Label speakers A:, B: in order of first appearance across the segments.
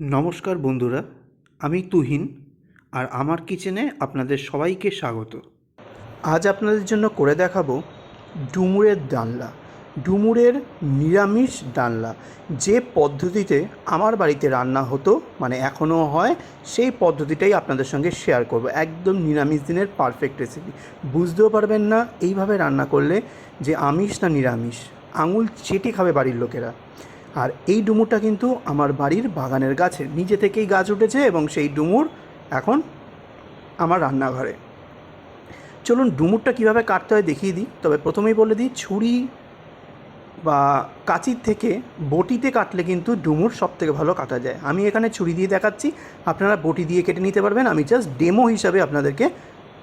A: নমস্কার বন্ধুরা, আমি তুহিন আর আমার কিচেনে আপনাদের সবাইকে স্বাগত। আজ আপনাদের জন্য করে দেখাবো ডুমুরের ডালনা, ডুমুরের নিরামিষ ডালনা। যে পদ্ধতিতে আমার বাড়িতে রান্না হতো মানে এখনও হয়, সেই পদ্ধতিটাই আপনাদের সঙ্গে শেয়ার করব। একদম নিরামিষ দিনের পারফেক্ট রেসিপি বুঝতেও পারবেন না এইভাবে রান্না করলে যে আমিষ না নিরামিষ। আঙুল চেটে খাবে বাড়ির লোকেরা। আর এই ডুমুরটা কিন্তু আমার বাড়ির বাগানের গাছে। নিজে থেকেই গাছ উঠেছে এবং সেই ডুমুর এখন আমার রান্নাঘরে। চলুন ডুমুরটা কীভাবে কাটতে হয় দেখিয়ে দিই। তবে প্রথমেই বলে দিই, ছুরি বা কাঁচির থেকে বটিতে কাটলে কিন্তু ডুমুর সব থেকে ভালো কাটা যায়। আমি এখানে ছুরি দিয়ে দেখাচ্ছি। আপনারা বটি দিয়ে কেটে নিতে পারবেন। আমি জাস্ট ডেমো হিসাবে আপনাদেরকে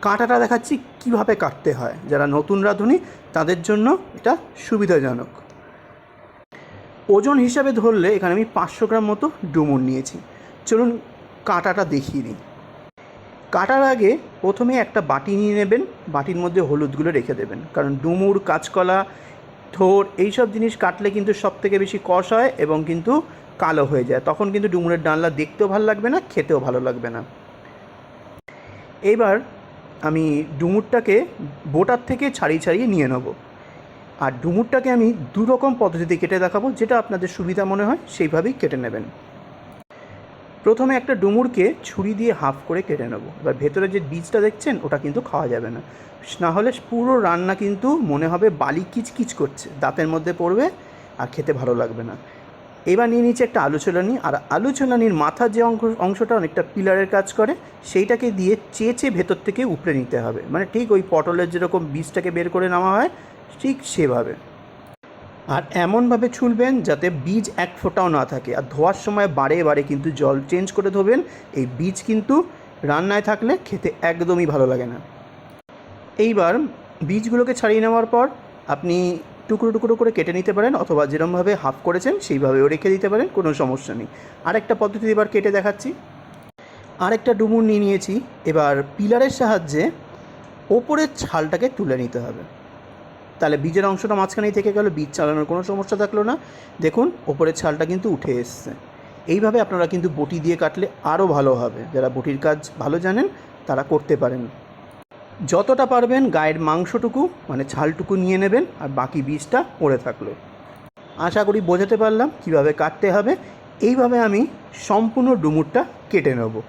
A: কাঁটাটা দেখাচ্ছি কীভাবে কাটতে হয়। যারা নতুন রাঁধুনি, তাদের জন্য এটা সুবিধাজনক। ওজন হিসাবে ধরলে এখানে আমি পাঁচশো গ্রাম মতো ডুমুর নিয়েছি। চলুন কাটাটা দেখিয়ে দিই। কাটার আগে প্রথমে একটা বাটি নিয়ে নেবেন, বাটির মধ্যে হলুদগুলো রেখে দেবেন। কারণ ডুমুর, কাঁচকলা, থোর, এইসব জিনিস কাটলে কিন্তু সব থেকে বেশি কষ হয় এবং কিন্তু কালো হয়ে যায়। তখন কিন্তু ডুমুরের ডালনা দেখতেও ভালো লাগবে না, খেতেও ভালো লাগবে না। এইবার আমি ডুমুরটাকে বোটার থেকে ছাড়িয়ে ছাড়িয়ে নিয়ে নেব। আর ডুমুরটাকে আমি দু রকম পদ্ধতিতে কেটে দেখাবো, যেটা আপনাদের সুবিধা মনে হয়, সেইভাবেই কেটে নেবেন। প্রথমে একটা ডুমুরকে ছুরি দিয়ে হাফ করে কেটে নেব। এবার ভেতরে যে বীজটা দেখছেন, ওটা কিন্তু খাওয়া যাবে না। না হলে পুরো রান্না কিন্তু মনে হবে বালি কিচকিচ করছে, দাঁতের মধ্যে পড়বে আর খেতে ভালো লাগবে না। এবার নিয়ে নিচ্ছে একটা আলু ছোলানি, আর আলু ছোলানির মাথার যে অংশ, অংশটা অনেকটা পিলারের কাজ করে, সেইটাকে দিয়ে চেঁচে ভেতর থেকে উপড়ে নিতে হবে। মানে ঠিক ওই পটলের যেরকম বীজটাকে বের করে নেওয়া হয় ঠিক সেভাবে। আর এমনভাবে ছুলবেন যাতে বীজ এক ফোঁটাও না থাকে। আর ধোয়ার সময় বারে বারে কিন্তু জল চেঞ্জ করে ধোবেন। এই বীজ কিন্তু রান্নায় থাকলে খেতে একদমই ভালো লাগে না। এইবার বীজগুলোকে ছাড়িয়ে নেওয়ার পর আপনি টুকরো টুকরো করে কেটে নিতে পারেন অথবা যেরমভাবে হাফ করেছেন সেইভাবেও রেখে দিতে পারেন, কোনো সমস্যা নেই। আরেকটা পদ্ধতি এবার কেটে দেখাচ্ছি। আরেকটা ডুমুর নিয়ে নিয়েছি। এবার পিলারের সাহায্যে ওপরের ছালটাকে তুলে নিতে হবে। তাহলে বীজের অংশটা মাঝখানেই থেকে গেল, বীজ চালানোর কোনো সমস্যা থাকল না। দেখুন, ওপরের ছালটা কিন্তু উঠে এসছে। এইভাবে আপনারা কিন্তু বটি দিয়ে কাটলে আরও ভালো হবে। যারা বটির কাজ ভালো জানেন, তারা করতে পারেন। যতটা পারবেন গায়ের মাংসটুকু মানে ছালটুকু নিয়ে নেবেন, আর বাকি বীজটা পড়ে থাকল। আশা করি বোঝাতে পারলাম কীভাবে কাটতে হবে। এইভাবে আমি সম্পূর্ণ ডুমুরটা কেটে নেব।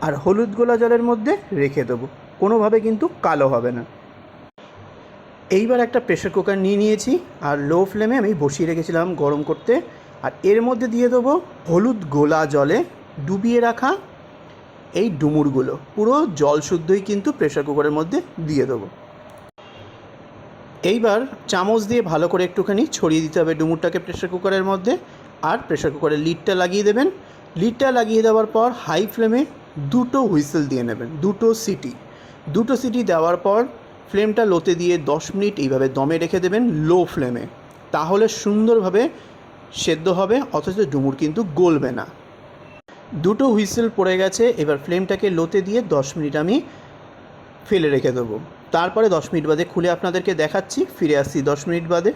A: আর হলুদ গোলা জলের মধ্যে রেখে দেবো। কোনোভাবে কিন্তু কালো হবে না। এইবার একটা প্রেশার কুকার নিয়ে নিয়েছি, আর লো ফ্লেমে আমি বসিয়ে রেখেছিলাম গরম করতে। আর এর মধ্যে দিয়ে দেবো হলুদ গোলা জলে ডুবিয়ে রাখা এই ডুমুরগুলো। পুরো জল শুদ্ধই কিন্তু প্রেশার কুকারের মধ্যে দিয়ে দেবো। এইবার চামচ দিয়ে ভালো করে একটুখানি ছড়িয়ে দিতে হবে ডুমুরটাকে প্রেশার কুকারের মধ্যে। আর প্রেশার কুকারের লিডটা লাগিয়ে দেবেন। লিডটা লাগিয়ে দেওয়ার পর হাই ফ্লেমে দুটো হুইসেল দিয়ে নেবেন, দুটো সিটি। দুটো সিটি দেওয়ার পর ফ্লেমটা লোতে দিয়ে দশ মিনিট এইভাবে দমে রেখে দেবেন লো ফ্লেমে। তাহলে সুন্দরভাবে সেদ্ধ হবে, অথচ ডুমুর কিন্তু গলবে না। দুটো হুইসেল পড়ে গেছে, এবার ফ্লেমটাকে লোতে দিয়ে দশ মিনিট আমি ফেলে রেখে দেবো। তারপরে দশ মিনিট বাদে খুলে আপনাদেরকে দেখাচ্ছি, ফিরে আসছি দশ মিনিট বাদে।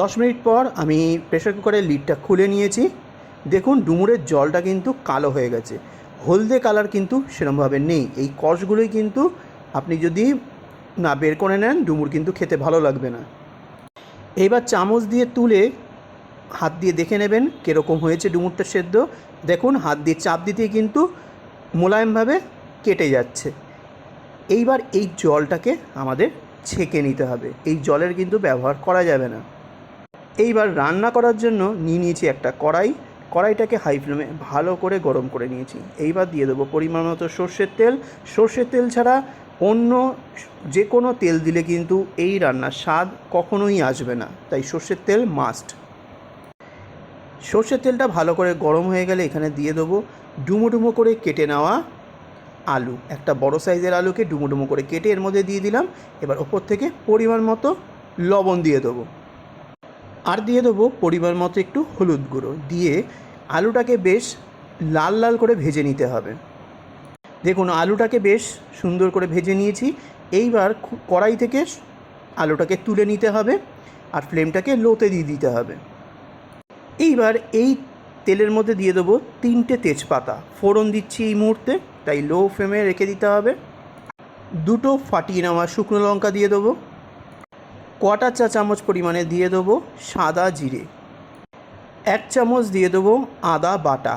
A: দশ মিনিট পর আমি প্রেশার কুকারের লিডটা খুলে নিয়েছি। দেখুন, ডুমুরের জলটা কিন্তু কালো হয়ে গেছে। হলদে কালার কিন্তু সেরমভাবে নেই। এই কষগুলোই কিন্তু আপনি যদি না, বের করে নেন, ডুমুর কিন্তু খেতে ভালো লাগবে না। এবার চামচ দিয়ে তুলে হাত দিয়ে দেখে নেবেন কীরকম হয়েছে ডুমুরটা সেদ্ধ। দেখুন, হাত দিয়ে চাপ দিতেই কিন্তু মোলায়েমভাবে কেটে যাচ্ছে। এইবার এই জলটাকে আমাদের ছেঁকে নিতে হবে। এই জলের কিন্তু ব্যবহার করা যাবে না। এইবার রান্না করার জন্য নিয়ে নিয়েছি একটা কড়াই। কড়াইটাকে হাই ফ্লেমে ভালো করে গরম করে নিয়েছি। এইবার দিয়ে দেবো পরিমাণ মতো সর্ষের তেল। সর্ষের তেল ছাড়া অন্য যে কোনো তেল দিলে কিন্তু এই রান্নার স্বাদ কখনোই আসবে না। তাই সর্ষের তেল মাস্ট সর্ষের তেলটা ভালো করে গরম হয়ে গেলে এখানে দিয়ে দেবো ডুমো ডুমো করে কেটে নেওয়া আলু। একটা বড় সাইজের আলুকে ডুমো ডুমো করে কেটে এর মধ্যে দিয়ে দিলাম। এবার ওপর থেকে পরিমাণ মতো লবণ দিয়ে দেবো। আর দিয়ে দেবো পরিমাণ মতো একটু হলুদ গুঁড়ো। দিয়ে আলুটাকে বেশ লাল লাল করে ভেজে নিতে হবে। দেখুন, আলুটাকে বেশ সুন্দর করে ভেজে নিয়েছি। এইবার কড়াই থেকে আলুটাকে তুলে নিতে হবে আর ফ্লেমটাকে লোতে দিয়ে দিতে হবে। এইবার এই তেলের মধ্যে দিয়ে দেবো তিনটে তেজপাতা। ফোড়ন দিচ্ছি এই মুহূর্তে, তাই লো ফ্লেমে রেখে দিতে হবে। দুটো ফাটিয়ে নেওয়া শুকনো লঙ্কা দিয়ে দেবো। কটা চা চামচ পরিমাণে দিয়ে দেবো সাদা জিরে। এক চামচ দিয়ে দেবো আদা বাটা।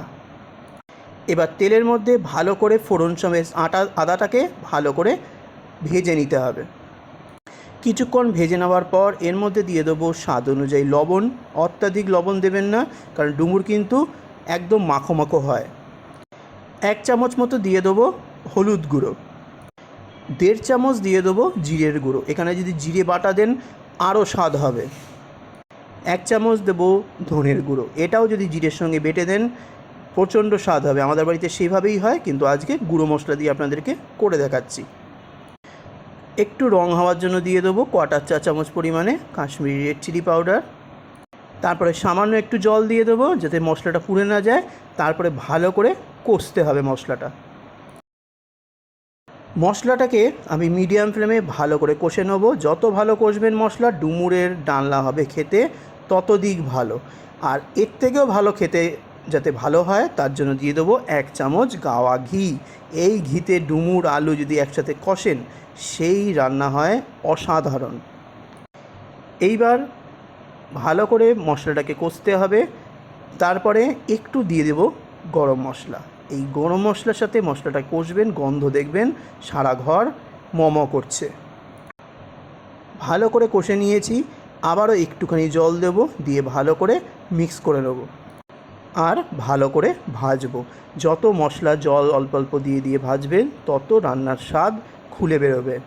A: এবার তেলের মধ্যে ভালো করে ফোড়ন সমেত আটা, আদাটাকে ভালো করে ভেজে নিতে হবে। কিছুক্ষণ ভেজে নেওয়ার পর এর মধ্যে দিয়ে দেবো স্বাদ অনুযায়ী লবণ। অত্যাধিক লবণ দেবেন না, কারণ ডুমুর কিন্তু একদম মাখো মাখো হয়। এক চামচ মতো দিয়ে দেবো হলুদ গুঁড়ো। দেড় চামচ দিয়ে দেবো জিরের গুঁড়ো। এখানে যদি জিরে বাটা দেন, আরও স্বাদ হবে। এক চামচ দেবো ধনের গুঁড়ো। এটাও যদি জিরের সঙ্গে বেটে দেন প্রচণ্ড স্বাদ হবে। আমাদের বাড়িতে সেইভাবেই হয়, কিন্তু আজকে গুঁড়ো মশলা দিয়ে আপনাদেরকে করে দেখাচ্ছি। একটু রং হওয়ার জন্য দিয়ে দেবো কোয়াটার চা চামচ পরিমাণে, কাশ্মীরি রেড চিলি পাউডার। তারপরে সামান্য একটু জল দিয়ে দেবো যাতে মশলাটা পুড়ে না যায়। তারপরে ভালো করে কষতে হবে মশলাটা। মশলাটাকে আমি মিডিয়াম ফ্লেমে ভালো করে কষে নেব। যত ভালো কষবেন মশলা, ডুমুরের ডালনা হবে খেতে তত দিক ভালো। আর এর থেকেও ভালো খেতে যাতে ভালো হয়, তার জন্য দিয়ে দেবো এক চামচ গাওয়া ঘি। এই ঘিতে ডুমুর আলু যদি একসাথে কষেন, সেই রান্না হয় অসাধারণ। এইবার ভালো করে মশলাটাকে কষতে হবে। তারপরে একটু দিয়ে দেব গরম মশলা। এই গরম মশলার সাথে মশলাটা কষবেন, গন্ধ দেখবেন, সারা ঘর মম করছে। ভালো করে কষে নিয়েছি। আবারও একটুখানি জল দেব, দিয়ে ভালো করে মিক্স করে নেব। আর ভালো করে ভাজবো। যত মশলা, জল অল্প অল্প দিয়ে দিয়ে ভাজবেন, তত রান্নার স্বাদ খুলে বেরোবে।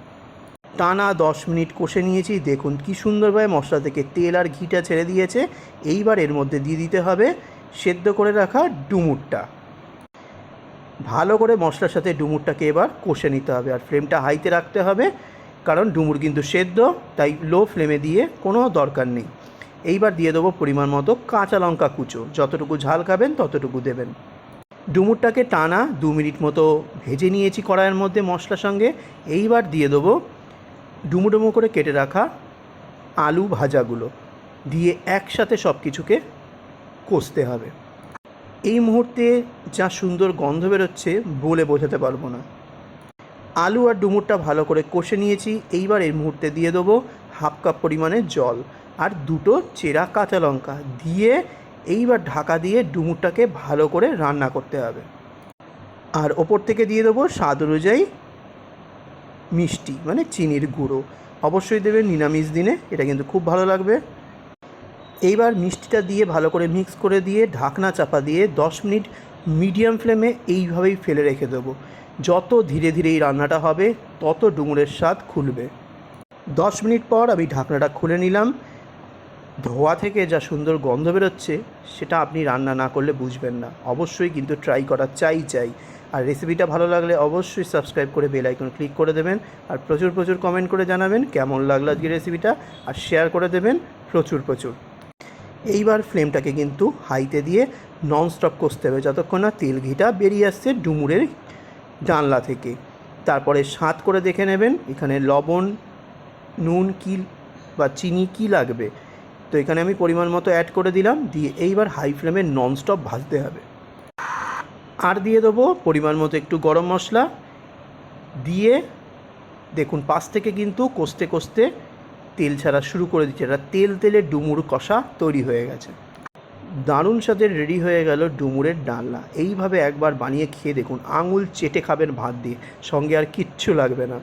A: টানা দশ মিনিট কষে নিয়েছি। দেখুন কি সুন্দরভাবে মশলা থেকে তেল আর ঘিটা ছেড়ে দিয়েছে। এইবার এর মধ্যে দিয়ে দিতে হবে সেদ্ধ করে রাখা ডুমুরটা। ভালো করে মশলার সাথে ডুমুরটাকে এবার কষে নিতে হবে আর ফ্লেমটা হাইতে রাখতে হবে। কারণ ডুমুর কিন্তু সেদ্ধ, তাই লো ফ্লেমে দিয়ে কোনো দরকার নেই। এইবার দিয়ে দেবো পরিমাণ মতো কাঁচা লঙ্কা কুচো। যতটুকু ঝাল খাবেন, ততটুকু দেবেন। ডুমুরটাকে টানা দু মিনিট মতো ভেজে নিয়েছি কড়াইয়ের মধ্যে মশলার সঙ্গে। এইবার দিয়ে দেবো ডুমো ডুমো করে কেটে রাখা আলু ভাজাগুলো। দিয়ে একসাথে সব কিছুকে কষতে হবে। এই মুহূর্তে যা সুন্দর গন্ধ বেরোচ্ছে বলে বোঝাতে পারব না। আলু আর ডুমুরটা ভালো করে কষে নিয়েছি। এইবার এই মুহূর্তে দিয়ে দেবো হাফ কাপ পরিমাণে জল। আর দুটো চেরা কাঁচা লঙ্কা দিয়ে এইবার ঢাকা দিয়ে ডুমুরটাকে ভালো করে রান্না করতে হবে। আর ওপর থেকে দিয়ে দেবো স্বাদ অনুযায়ী মিষ্টি মানে চিনির গুঁড়ো। অবশ্যই দেবে নিরামিষ দিনে, এটা কিন্তু খুব ভালো লাগবে। এইবার মিষ্টিটা দিয়ে ভালো করে মিক্স করে দিয়ে ঢাকনা চাপা দিয়ে দশ মিনিট মিডিয়াম ফ্লেমে এইভাবেই ফেলে রেখে দেবো। যত ধীরে ধীরে এই রান্নাটা হবে, তত ডুমুরের স্বাদ খুলবে। দশ মিনিট পর আমি ঢাকনাটা খুলে নিলাম। ধোয়া থেকে যা সুন্দর গন্ধ বেরোচ্ছে, সেটা আপনি রান্না না করলে বুঝবেন না। অবশ্যই কিন্তু ট্রাই করা, চাই চাই। আর রেসিপিটা ভালো লাগলে অবশ্যই সাবস্ক্রাইব করে বেল আইকন ক্লিক করে দেবেন আর প্রচুর প্রচুর কমেন্ট করে জানাবেন কেমন লাগল আজকে রেসিপিটা আর শেয়ার করে দেবেন প্রচুর প্রচুর। এইবার ফ্লেমটাকে কিন্তু হাইতে দিয়ে নন স্টপ কষতে হবে যতক্ষণ না তেল ঘিটা বেরিয়ে আসছে ডুমুরের জানলা থেকে। তারপরে স্বাদ করে দেখে নেবেন এখানে লবণ, নুন কি বা চিনি কি লাগবে। তো এখানে আমি পরিমাণ মতো অ্যাড করে দিলাম, দিয়ে এইবার হাই ফ্লেমে ননস্টপ ভাজতে হবে। আর দিয়ে দেবো পরিমাণ মতো একটু গরম মশলা, দিয়ে দেখুন পাশ থেকে কিন্তু কষতে কষতে তেল ছাড়া শুরু করে দিচ্ছে। এটা তেল তেলে ডুমুর কষা তৈরি হয়ে গেছে। দারুণ সাথে রেডি হয়ে গেল ডুমুরের ডালনা। এইভাবে একবার বানিয়ে খেয়ে দেখুন, আঙুল চেটে খাবেন ভাত দিয়ে, সঙ্গে আর কিচ্ছু লাগবে না।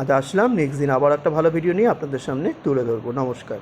A: আজ আসলাম নেক্সট দিন আবার একটা ভালো ভিডিও নিয়ে আপনাদের সামনে তুলে ধরবো। নমস্কার।